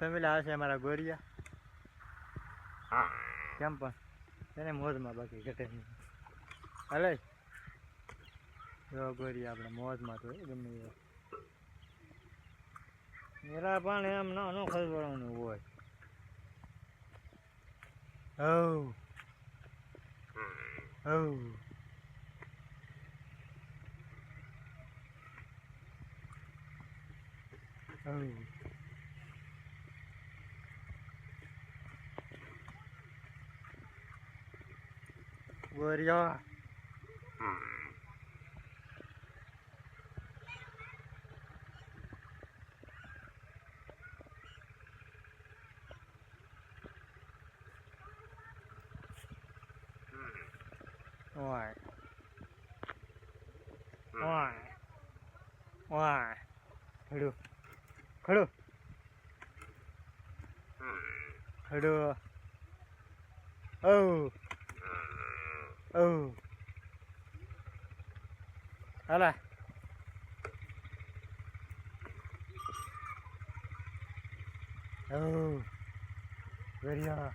Family આવશે છે અમારા ગોરિયા. કેમ પણ? એને મોજમાં બાકી ઘટે નહીં. હાલે? જો ગોરિયા આપણે મોજમાં તો ગમે એ. મેરા પણ એમ ન ન ખસવાનું હોય. હવ. હવ. હવ ગોરિયા Oai. Oai. Oai. ખડું ખડું ખડું ઓ. ઓ હાલા. ઓ. ગરિયા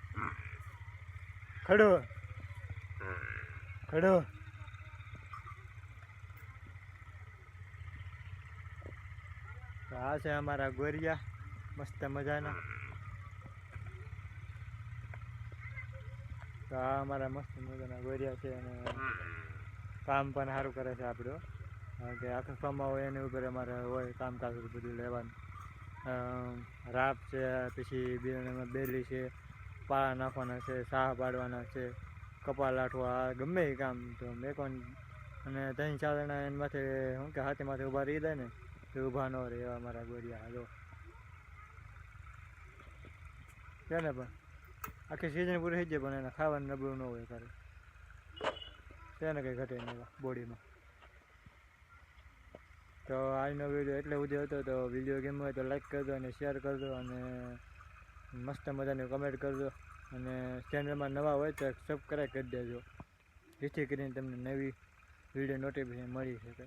ખડો. ખડો. આ છે અમારા ગોરિયા. મસ્ત મજાના. તો આ અમારા મસ્ત મજાના ગોરિયા છે અને કામ પણ સારું કરે છે આપણું કારણ કે આખા ફાર્મમાં હોય એની ઉપર અમારે હોય, કામકાજ બધું લેવાનું. રાપ છે, પછી બિયારણમાં બેલી છે, પાળા નાખવાના છે, સાહ પાડવાના છે, કપાળ લાઠવા ગમે એ કામ તો મેં કોણ અને ત્રણ ચાર જણા એની માથે શું કે હાથી માથે ઊભા રહી દે ને, તો ઊભા ન રહે એવા અમારા ગોરિયા હાલો. છે ને પણ? આખી સિઝન પૂરી થઈ જાય પણ એને ખાવાનું નબળું ન હોય ખરે તેને કંઈ ઘટે નહીં બોડીમાં. તો આજનો વીડિયો એટલે સુધી હતો, તો વીડિયો ગેમ હોય તો લાઈક કરજો અને શેર કરજો અને મસ્ત મજાની કમેન્ટ કરજો. અને ચેનલમાં નવા હોય તો સબસ્ક્રાઈબ કરી દેજો, જેથી કરીને તમને નવી વીડિયો નોટિફિકેશન મળી શકે.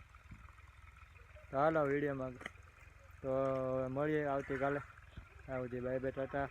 તો હાલો વિડીયોમાં તો મળીએ આવતીકાલે. આવતી બાય બાય ટાટા.